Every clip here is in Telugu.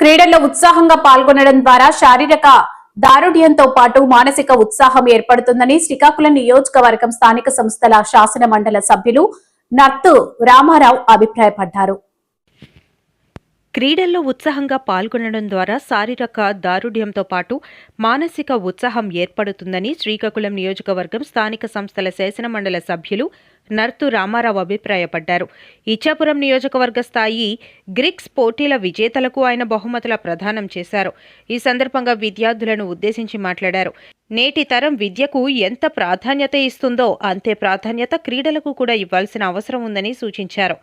క్రీడల్లో ఉత్సాహంగా పాల్గొనడం ద్వారా శారీరక దారుఢ్యంతో పాటు మానసిక ఉత్సాహం ఏర్పడుతుందని శ్రీకాకుళం నియోజకవర్గం స్థానిక సంస్థల శాసన మండల సభ్యులు నత్తు రామారావు అభిప్రాయపడ్డారు. క్రీడల్లో ఉత్సాహంగా పాల్గొనడం ద్వారా శారీరక దారుఢ్యంతో పాటు మానసిక ఉత్సాహం ఏర్పడుతుందని శ్రీకాకుళం నియోజకవర్గం స్థానిక సంస్థల శాసనమండల సభ్యులు నర్తు రామారావు అభిప్రాయపడ్డారు. ఇచ్చాపురం నియోజకవర్గ స్థాయి గ్రిక్స్ పోటీల విజేతలకు ఆయన బహుమతుల ప్రదానం చేశారు. ఈ సందర్భంగా విద్యార్థులను ఉద్దేశించి మాట్లాడారు. నేటి తరం విద్యకు ఎంత ప్రాధాన్యత ఇస్తుందో అంతే ప్రాధాన్యత క్రీడలకు కూడా ఇవ్వాల్సిన అవసరం ఉందని సూచించారు.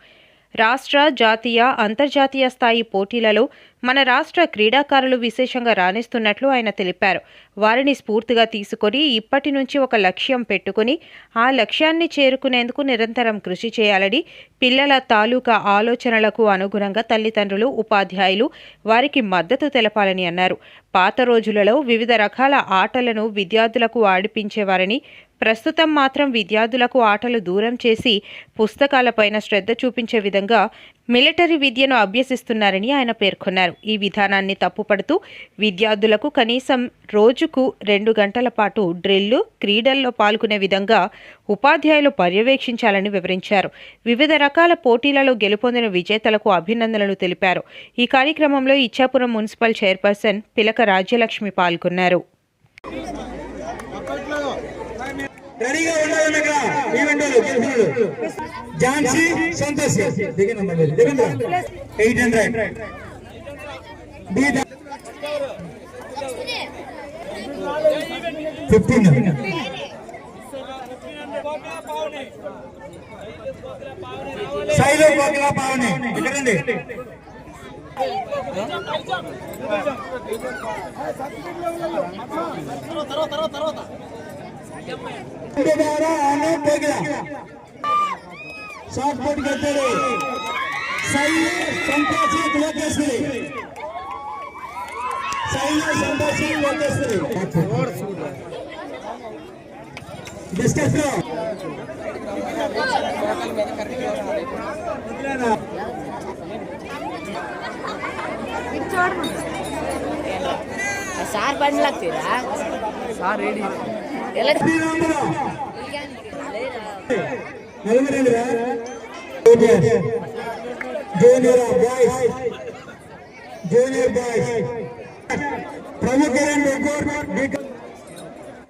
రాష్ట్ర జాతీయ అంతర్జాతీయ స్థాయి పోటీలలో మన రాష్ట్ర క్రీడాకారులు విశేషంగా రాణిస్తున్నట్లు ఆయన తెలిపారు. వారిని స్ఫూర్తిగా తీసుకొని ఇప్పటి నుంచి ఒక లక్ష్యం పెట్టుకుని ఆ లక్ష్యాన్ని చేరుకునేందుకు నిరంతరం కృషి చేయాలని పిల్లల తాలూకా ఆలోచనలకు అనుగుణంగా తల్లిదండ్రులు ఉపాధ్యాయులు వారికి మద్దతు తెలపాలని అన్నారు. పాత రోజులలో వివిధ రకాల ఆటలను విద్యార్థులకు ఆడిపించేవారని ప్రస్తుతం మాత్రం విద్యార్థులకు ఆటలు దూరం చేసి పుస్తకాలపైన శ్రద్ధ చూపించే విధంగా మిలిటరీ విద్యను అభ్యసిస్తున్నారని ఆయన పేర్కొన్నారు. ఈ విధానాన్ని తప్పుపడుతూ విద్యార్థులకు కనీసం రోజుకు రెండు గంటల పాటు డ్రిల్లు క్రీడల్లో పాల్గొనే విధంగా ఉపాధ్యాయులు పర్యవేక్షించాలని వివరించారు. వివిధ రకాల పోటీలలో గెలుపొందిన విజేతలకు అభినందనలు తెలిపారు. ఈ కార్యక్రమంలో ఇచ్చాపురం మున్సిపల్ చైర్పర్సన్ పిలక రాజ్యలక్ష్మి పాల్గొన్నారు. రెడీగా ఉండాలి ఇక్కడ ఈవెంట్ వాళ్ళు ఝాన్సీ సంతోష్ దిగండి ఎయిట్ హండ్రెడ్. ఫిఫ్టీన్. సైలో బోకలా పావని. ఇక్కడండి दोबारा आने बेगड़ा ಶಾರ್ಟ್ ಪಟ್ ಗೆದ್ದರು ಸೈನ್ಯ ಸಂತಾಸಿ ಲೋಕಶ್ರೀ ಸೈನ್ಯ ಸಂತಾಸಿ ಲೋಕಶ್ರೀ discuss sir ಬಂದ್ಲಾಗ್ತೀರಾ sir ready junior boys junior boys ప్రముఖ